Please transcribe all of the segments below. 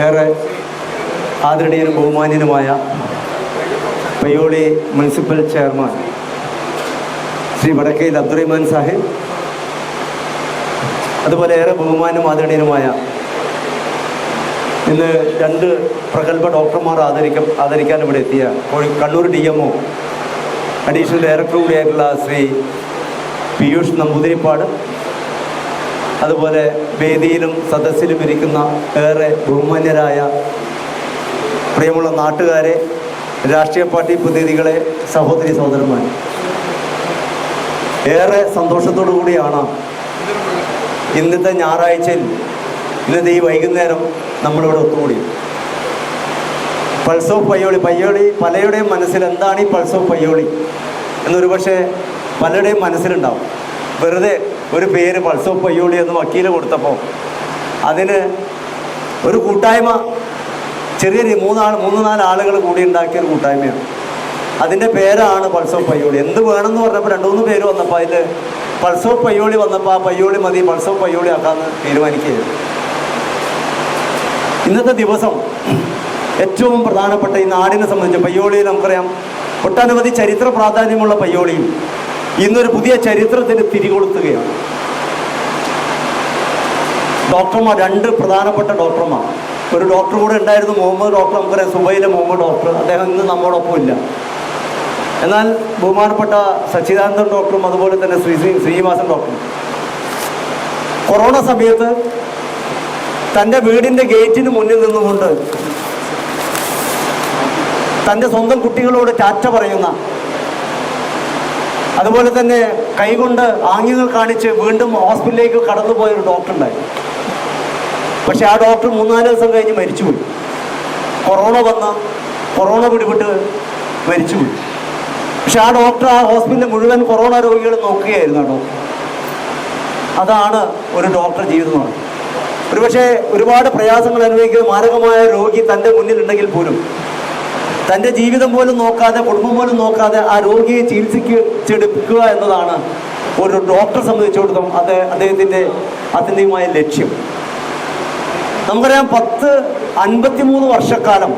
ഏറെ ആദരണീയനും ബഹുമാന്യനുമായ പയ്യോളി മുനിസിപ്പൽ ചെയർമാൻ ശ്രീ വടക്കയിൽ അബ്ദുറഹിമാൻ സാഹിബ് അതുപോലെ ഏറെ ബഹുമാനും ആദരണീയനുമായ ഇന്ന് രണ്ട് പ്രഗത്ഭ ഡോക്ടർമാർ ആദരിക്ക ആദരിക്കാൻ ഇവിടെ എത്തിയ Kannur D M O additional director കൂടിയായിട്ടുള്ള Shri Piyush Namboothiripad അതുപോലെ വേദിയിലും സദസ്സിലും ഇരിക്കുന്ന ഏറെ ബഹുമാന്യരായ പ്രിയമുള്ള നാട്ടുകാരെ രാഷ്ട്രീയ പാർട്ടി പ്രതിനിധികളെ സഹോദരി സഹോദരന്മാർ ഏറെ സന്തോഷത്തോടു കൂടിയാണ് ഇന്നത്തെ ഞായറാഴ്ചയിൽ ഇന്നത്തെ ഈ വൈകുന്നേരം നമ്മളിവിടെ ഒത്തുകൂടി പൾസ് ഓഫ് പയ്യോളി പയ്യോളി പലരുടെയും മനസ്സിൽ എന്താണ് ഈ പൾസ് ഓഫ് പയ്യോളി? എന്നൊരു പക്ഷേ പലരുടെയും മനസ്സിലുണ്ടാവും. വെറുതെ ഒരു പേര് പൾസോ പയ്യോളി എന്ന് വക്കീൽ കൊടുത്തപ്പോൾ അതിന് ഒരു കൂട്ടായ്മ ചെറിയ മൂന്നാൾ മൂന്ന് നാല് ആളുകൾ കൂടി ഉണ്ടാക്കിയ ഒരു കൂട്ടായ്മയാണ്. അതിന്റെ പേരാണ് പൾസോ പയ്യോളി. എന്ത് വേണമെന്ന് പറഞ്ഞപ്പോൾ രണ്ട് മൂന്ന് പേര് വന്നപ്പോൾ അതിൽ പൾസോ പയ്യോളി വന്നപ്പോൾ ആ പയ്യോളി മതി പൾസോ പയ്യോളി ആക്കാമെന്ന് തീരുമാനിക്കുകയായിരുന്നു. ഇന്നത്തെ ദിവസം ഏറ്റവും പ്രധാനപ്പെട്ട ഈ നാടിനെ സംബന്ധിച്ച് പയ്യോളിയിൽ നമുക്കറിയാം. ഒട്ടനവധി ചരിത്ര പ്രാധാന്യമുള്ള പയ്യോളിയിൽ ഇന്നൊരു പുതിയ ചരിത്രത്തിന് തിരികൊളുത്തുകയാണ്. ഡോക്ടർമാർ രണ്ട് പ്രധാനപ്പെട്ട ഡോക്ടർമാർ. ഒരു ഡോക്ടർ കൂടെ ഉണ്ടായിരുന്നു മുഹമ്മദ് ഡോക്ടർ നമുക്കറിയാം സുബൈലെ മുഹമ്മദ് ഡോക്ടർ. അദ്ദേഹം ഇന്ന് നമ്മോടൊപ്പം ഇല്ല എന്നാൽ ബഹുമാനപ്പെട്ട സച്ചിദാനന്ദൻ ഡോക്ടറും അതുപോലെ തന്നെ ശ്രീ ശ്രീ ശ്രീനിവാസൻ ഡോക്ടറും. കൊറോണ സമയത്ത് തന്റെ വീടിന്റെ ഗേറ്റിന് മുന്നിൽ നിന്നുകൊണ്ട് തന്റെ സ്വന്തം കുട്ടികളോട് ടാറ്റ പറയുന്ന അതുപോലെ തന്നെ കൈകൊണ്ട് ആംഗ്യങ്ങൾ കാണിച്ച് വീണ്ടും ഹോസ്പിറ്റലിലേക്ക് കടന്നുപോയ ഒരു ഡോക്ടർ ഉണ്ടായി. പക്ഷെ ആ ഡോക്ടർ മൂന്നാൽ ദിവസം കഴിഞ്ഞ് മരിച്ചുപോയി. കൊറോണ വന്ന കൊറോണ പിടിപെട്ട് മരിച്ചുപോയി. പക്ഷെ ആ ഡോക്ടർ ആ ഹോസ്പിറ്റലിൽ മുഴുവൻ കൊറോണ രോഗികൾ നോക്കുകയായിരുന്നു ആ ഡോക്ടർ അതാണ് ഒരു ഡോക്ടർ ജീവിതം എന്ന് പറയുന്നത്. ഒരുപക്ഷെ ഒരുപാട് പ്രയാസങ്ങൾ അനുഭവിക്കുന്ന മാരകമായ രോഗി തന്റെ മുന്നിലുണ്ടെങ്കിൽ പോലും തന്റെ ജീവിതം പോലും നോക്കാതെ കുടുംബം പോലും നോക്കാതെ ആ രോഗിയെ ചികിത്സിച്ചെടുക്കുക എന്നതാണ് ഒരു ഡോക്ടറെ സംബന്ധിച്ചിടത്തോളം അത് അദ്ദേഹത്തിന്റെ അത്യന്തികമായ ലക്ഷ്യം. നമുക്കറിയാം പത്ത് അൻപത്തിമൂന്ന് വർഷക്കാലം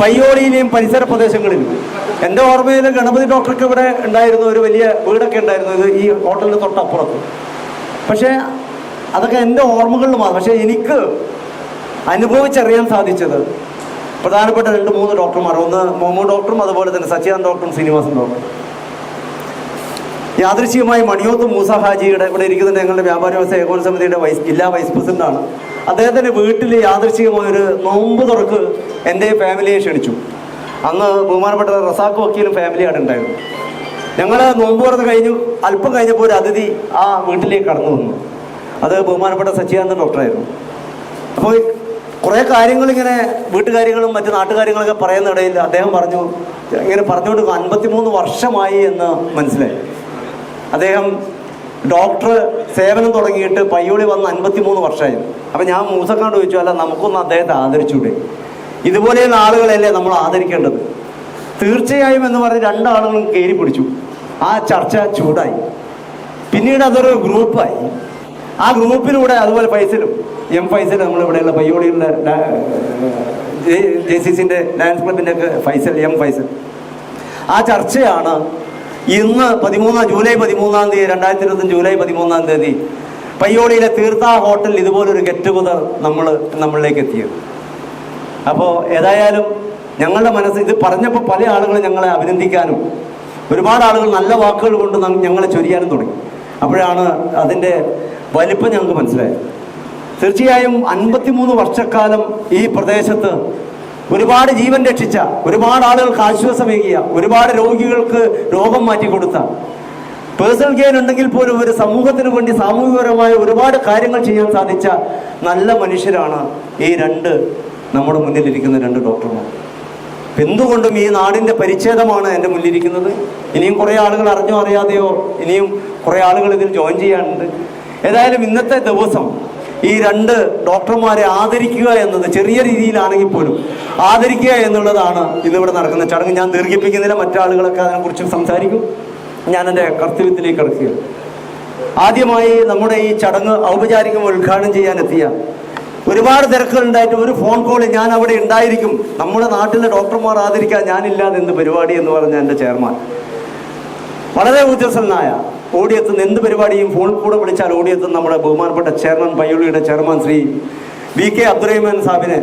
പയ്യോളിയിലെയും പരിസര പ്രദേശങ്ങളിലും എന്റെ ഓർമ്മയിൽ ഗണപതി ഡോക്ടർക്ക് ഇവിടെ ഉണ്ടായിരുന്ന ഒരു വലിയ വീടൊക്കെ ഉണ്ടായിരുന്നു ഇത് ഈ ഹോട്ടലിന് തൊട്ടപ്പുറത്ത്. പക്ഷേ അതൊക്കെ എന്റെ ഓർമ്മകളിൽ പക്ഷേ എനിക്ക് അനുഭവിച്ചറിയാൻ സാധിച്ചത് പ്രധാനപ്പെട്ട രണ്ട് മൂന്ന് ഡോക്ടർമാർ. ഒന്ന് മോമോ ഡോക്ടറും അതുപോലെ തന്നെ സച്ചിദാനന്ദ ഡോക്ടറും ശ്രീനിവാസൻ ഡോക്ടറും. യാദൃശ്ചികമായി മണിയോത്ത് മൂസ ഹാജിയുടെ ഇവിടെ ഇരിക്കുന്ന ഞങ്ങളുടെ വ്യാപാര വ്യവസായ ഏകോപന സമിതിയുടെ വൈസ് ജില്ലാ വൈസ് പ്രസിഡന്റാണ്. അദ്ദേഹത്തിന്റെ വീട്ടിൽ യാദൃശ്ചികമായ ഒരു നോമ്പ് തുറക്ക് എന്റെ ഫാമിലിയെ ക്ഷണിച്ചു. അന്ന് ബഹുമാനപ്പെട്ട റസാഖ് വക്കീലും ഫാമിലിയാണ് ഉണ്ടായിരുന്നു. ഞങ്ങൾ നോമ്പ് തുറന്ന് കഴിഞ്ഞു. അല്പം കഴിഞ്ഞപ്പോൾ ഒരു അതിഥി ആ വീട്ടിലേക്ക് കടന്നു വന്നു. അത് ബഹുമാനപ്പെട്ട സച്ചിദാനന്ദ ഡോക്ടറായിരുന്നു. അപ്പോൾ കുറേ കാര്യങ്ങൾ ഇങ്ങനെ വീട്ടുകാര്യങ്ങളും മറ്റു നാട്ടുകാര്യങ്ങളൊക്കെ പറയുന്നിടയിൽ അദ്ദേഹം പറഞ്ഞു ഇങ്ങനെ പറഞ്ഞുകൊണ്ട് അൻപത്തിമൂന്ന് വർഷമായി എന്ന് മനസ്സിലായി. അദ്ദേഹം ഡോക്ടർ സേവനം തുടങ്ങിയിട്ട് പയ്യോളി വന്ന് അൻപത്തിമൂന്ന് വർഷമായി. അപ്പം ഞാൻ മൂസക്കാണ്ട് ചോദിച്ചു അല്ല നമുക്കൊന്ന് അദ്ദേഹത്തെ ആദരിച്ചൂടെ? ഇതുപോലെയുള്ള ആളുകളല്ലേ നമ്മൾ ആദരിക്കേണ്ടത്? തീർച്ചയായും എന്ന് പറഞ്ഞ് രണ്ടാളുകളും കയറി പിടിച്ചു. ആ ചർച്ച ചൂടായി. പിന്നീട് അതൊരു ഗ്രൂപ്പായി. ആ ഗ്രൂപ്പിലൂടെ അതുപോലെ ഫൈസലും എം ഫൈസൽ നമ്മളിവിടെയുള്ള പയ്യോളിയുള്ള ജെ സി സിന്റെ ഡാൻസ് ക്ലബിന്റെ ഒക്കെ ഫൈസൽ എം ഫൈസൽ. ആ ചർച്ചയാണ് ഇന്ന് പതിമൂന്നാം ജൂലൈ പതിമൂന്നാം തീയതി രണ്ടായിരത്തി ഇരുപത്തി ജൂലൈ പതിമൂന്നാം തീയതി പയ്യോളിയിലെ തീർത്ഥ ഹോട്ടലിൽ ഇതുപോലൊരു ഗെറ്റ് ടുഗദർ നമ്മൾ നമ്മളിലേക്ക് എത്തിയത് അപ്പോൾ ഏതായാലും ഞങ്ങളുടെ മനസ്സ് ഇത് പറഞ്ഞപ്പോൾ പല ആളുകളും ഞങ്ങളെ അഭിനന്ദിക്കാനും ഒരുപാട് ആളുകൾ നല്ല വാക്കുകൾ കൊണ്ട് ഞങ്ങളെ ചൊരിയാനും തുടങ്ങി. അപ്പോഴാണ് അതിന്റെ വലിപ്പം ഞങ്ങൾക്ക് മനസ്സിലായി. തീർച്ചയായും അൻപത്തിമൂന്ന് വർഷക്കാലം ഈ പ്രദേശത്ത് ഒരുപാട് ജീവൻ രക്ഷിച്ച ഒരുപാട് ആളുകൾക്ക് ആശ്വാസമേകിയ ഒരുപാട് രോഗികൾക്ക് രോഗം മാറ്റി കൊടുത്ത പേഴ്സണൽ ഗെയിൻ ഉണ്ടെങ്കിൽ പോലും ഒരു സമൂഹത്തിന് വേണ്ടി സാമൂഹികപരമായ ഒരുപാട് കാര്യങ്ങൾ ചെയ്യാൻ സാധിച്ച നല്ല മനുഷ്യരാണ് ഈ രണ്ട് നമ്മുടെ മുന്നിലിരിക്കുന്ന രണ്ട് ഡോക്ടർമാർ. എന്തുകൊണ്ടും ഈ നാടിന്റെ പരിച്ഛേദമാണ് എന്റെ മുന്നിലിരിക്കുന്നത്? ഇനിയും കുറേ ആളുകൾ അറിഞ്ഞോ അറിയാതെയോ ഇനിയും കുറേ ആളുകൾ ഇതിൽ ജോയിൻ ചെയ്യാനുണ്ട്. ഏതായാലും ഇന്നത്തെ ദിവസം ഈ രണ്ട് ഡോക്ടർമാരെ ആദരിക്കുക എന്നത് ചെറിയ രീതിയിലാണെങ്കിൽ പോലും ആദരിക്കുക എന്നുള്ളതാണ് ഇന്നിവിടെ നടക്കുന്ന ചടങ്ങ്. ഞാൻ ദീർഘിപ്പിക്കുന്നില്ല മറ്റാളുകളൊക്കെ അതിനെക്കുറിച്ച് സംസാരിക്കും. ഞാൻ എന്റെ കർത്തവ്യത്തിലേക്ക് കിടക്കുക ആദ്യമായി നമ്മുടെ ഈ ചടങ്ങ് ഔപചാരികമായി ഉദ്ഘാടനം ചെയ്യാനെത്തിയ ഒരുപാട് തിരക്കുകൾ ഉണ്ടായിട്ട് ഒരു ഫോൺ കോൾ ഞാൻ അവിടെ ഉണ്ടായിരിക്കും. നമ്മുടെ നാട്ടിലെ ഡോക്ടർമാർ ആദരിക്കാൻ ഞാനില്ലാതെ എന്ത് പരിപാടി എന്ന് പറഞ്ഞ എന്റെ ചെയർമാൻ. വളരെ ഊർജസ്വലനായ ഓടിയെത്തുന്ന എന്ത് പരിപാടിയും ഫോൺ കൂടെ വിളിച്ചാൽ ഓടിയെത്തുന്ന നമ്മുടെ ബഹുമാനപ്പെട്ട chairman പയ്യോളിയുടെ chairman Shri V K Abdurahiman സാബിനെ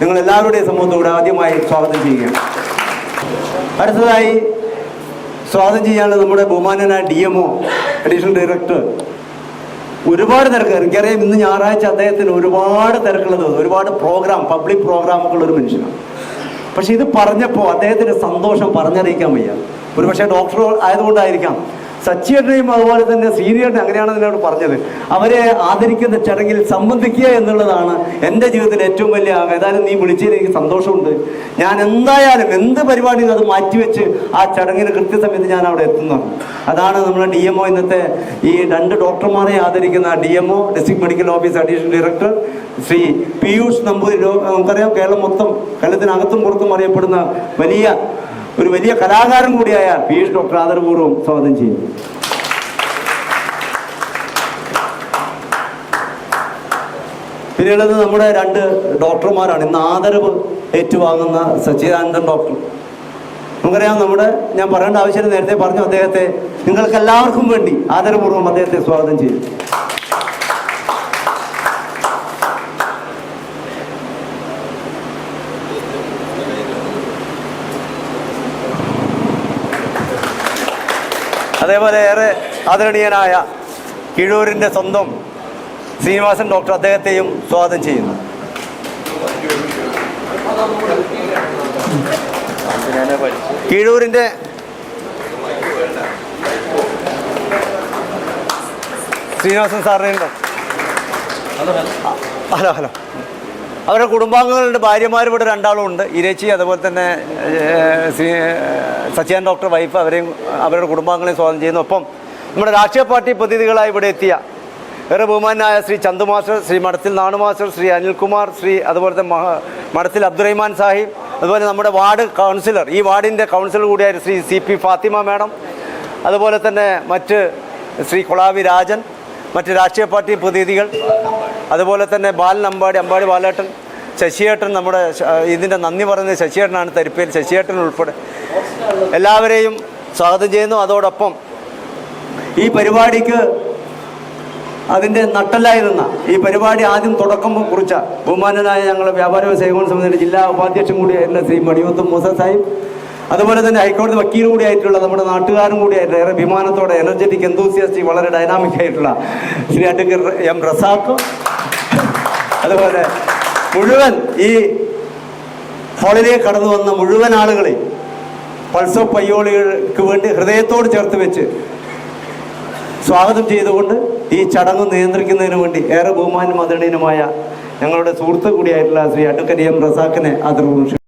നിങ്ങൾ എല്ലാവരുടെയും സമൂഹത്തോട് ആദ്യമായി സ്വാഗതം ചെയ്യുകയാണ്. അടുത്തതായി സ്വാഗതം ചെയ്യാനുള്ള നമ്മുടെ ബഹുമാനനായ D M O additional director ഒരുപാട് തിരക്ക്. എനിക്കറിയാം ഇന്ന് ഞായറാഴ്ച അദ്ദേഹത്തിന് ഒരുപാട് തിരക്കുള്ള ദിവസം ഒരുപാട് പ്രോഗ്രാം പബ്ലിക് പ്രോഗ്രാമൊക്കെ ഉള്ള ഒരു മനുഷ്യനാണ്. പക്ഷെ ഇത് പറഞ്ഞപ്പോൾ അദ്ദേഹത്തിന്റെ സന്തോഷം പറഞ്ഞറിയിക്കാൻ വയ്യ. ഒരുപക്ഷെ ഡോക്ടർ ആയതുകൊണ്ടായിരിക്കാം. സച്ചിയേട്ടനെയും അതുപോലെ തന്നെ സീനിയറിനെ അങ്ങനെയാണ് എന്നോട് പറഞ്ഞത്. അവരെ ആദരിക്കുന്ന ചടങ്ങിൽ സംബന്ധിക്കുക എന്നുള്ളതാണ് എന്റെ ജീവിതത്തിൽ ഏറ്റവും വലിയ. ഏതായാലും നീ വിളിച്ചതിൽ എനിക്ക് സന്തോഷമുണ്ട്. ഞാൻ എന്തായാലും എന്ത് പരിപാടിയും അത് മാറ്റിവെച്ച് ആ ചടങ്ങിന് കൃത്യസമയത്ത് ഞാൻ അവിടെ എത്തുന്നു. അതാണ് നമ്മുടെ ഡി എം ഇന്നത്തെ ഈ രണ്ട് ഡോക്ടർമാരെ ആദരിക്കുന്ന D M O district medical office additional director Shri Piyush Namboori നമുക്കറിയാം കേരളം മൊത്തം കേരളത്തിനകത്തും പുറത്തും അറിയപ്പെടുന്ന വലിയ ഒരു വലിയ കലാകാരൻ കൂടിയായ പീയൂഷ് ഡോക്ടർ ആദരപൂർവം സ്വാഗതം ചെയ്യും പിന്നീട് നമ്മുടെ രണ്ട് ഡോക്ടർമാരാണ്. ഇന്ന് ആദരവ് ഏറ്റുവാങ്ങുന്ന സച്ചിദാനന്ദൻ ഡോക്ടർ. നമുക്കറിയാം നമ്മുടെ ഞാൻ പറയേണ്ട ആവശ്യമില്ല നേരത്തെ പറഞ്ഞു അദ്ദേഹത്തെ. നിങ്ങൾക്ക് എല്ലാവർക്കും വേണ്ടി ആദരപൂർവം അദ്ദേഹത്തെ സ്വാഗതം ചെയ്യും അതേപോലെ ഏറെ ആദരണീയനായ കിഴൂരിന്റെ സ്വന്തം ശ്രീനിവാസൻ ഡോക്ടർ അദ്ദേഹത്തെയും സ്വാഗതം ചെയ്യുന്നു. കീഴൂരിന്റെ ശ്രീനിവാസൻ സാറിനെയും ഹലോ ഹലോ. അവരുടെ കുടുംബാംഗങ്ങളുടെ ഭാര്യമാർ ഇവിടെ രണ്ടാളും ഉണ്ട്. ഇരച്ചി അതുപോലെ തന്നെ സച്ചിയാൻ ഡോക്ടർ വൈഫ് അവരെയും അവരുടെ കുടുംബാംഗങ്ങളെയും സ്വാഗതം ചെയ്യുന്നു. ഒപ്പം നമ്മുടെ രാഷ്ട്രീയ പാർട്ടി പ്രതിനിധികളായി ഇവിടെ എത്തിയ ഏറെ ബഹുമാനായ ശ്രീ ചന്തു മാസ്റ്റർ ശ്രീ മഠത്തിൽ നാണു മാസ്റ്റർ ശ്രീ അനിൽകുമാർ ശ്രീ അതുപോലെ തന്നെ മഠത്തിൽ അബ്ദുറഹിമാൻ സാഹിബ് അതുപോലെ നമ്മുടെ വാർഡ് കൗൺസിലർ ഈ വാർഡിന്റെ കൗൺസിലർ കൂടിയായ Shri C P Fathima madam അതുപോലെ തന്നെ മറ്റ് ശ്രീ കൊളാവി രാജൻ മറ്റ് രാഷ്ട്രീയ പാർട്ടി പ്രതിനിധികൾ അതുപോലെ തന്നെ ബാലൻ അമ്പാടി അമ്പാടി ബാലേട്ടൻ ശശിയേട്ടൻ നമ്മുടെ ഇതിന്റെ നന്ദി പറയുന്നത് ശശിയേട്ടനാണ് തരിപ്പേൽ ശശിയേട്ടൻ ഉൾപ്പെടെ. എല്ലാവരെയും സ്വാഗതം ചെയ്യുന്നു. അതോടൊപ്പം ഈ പരിപാടിക്ക് അതിന്റെ നട്ടലായി നിന്ന ഈ പരിപാടി ആദ്യം തുടക്കം കുറിച്ച ബഹുമാനനായ ഞങ്ങളുടെ വ്യാപാര വ്യവസായ സമിതിയുടെ ജില്ലാ ഉപാധ്യക്ഷൻ കൂടിയായിരുന്ന ശ്രീ മണിമുത്ത് മൂസ സാഹിബ് അതുപോലെ തന്നെ ഹൈക്കോടതി വക്കീൽ കൂടിയായിട്ടുള്ള നമ്മുടെ നാട്ടുകാരും കൂടി ആയിട്ടുള്ള ഏറെ വിമാനത്തോടെ എനർജറ്റിക് എന്തൂസിയാസ്റ്റിക് വളരെ ഡൈനാമിക് ആയിട്ടുള്ള ശ്രീ അഡ്വക്കർ എം റസാഖ്. അതുപോലെ മുഴുവൻ ഈ ഹോളിലേക്ക് കടന്നു വന്ന മുഴുവൻ ആളുകളെയും പൾസോ പയ്യോളികൾക്ക് വേണ്ടി ഹൃദയത്തോട് ചേർത്ത് വെച്ച് സ്വാഗതം ചെയ്തുകൊണ്ട് ഈ ചടങ്ങ് നിയന്ത്രിക്കുന്നതിന് വേണ്ടി ഏറെ ബഹുമാനും ആദരണീയനുമായ ഞങ്ങളുടെ സുഹൃത്തു കൂടിയായിട്ടുള്ള ശ്രീ അഡ്വക്കറ്റ് എം റസാഖിനെ അതിർവംശം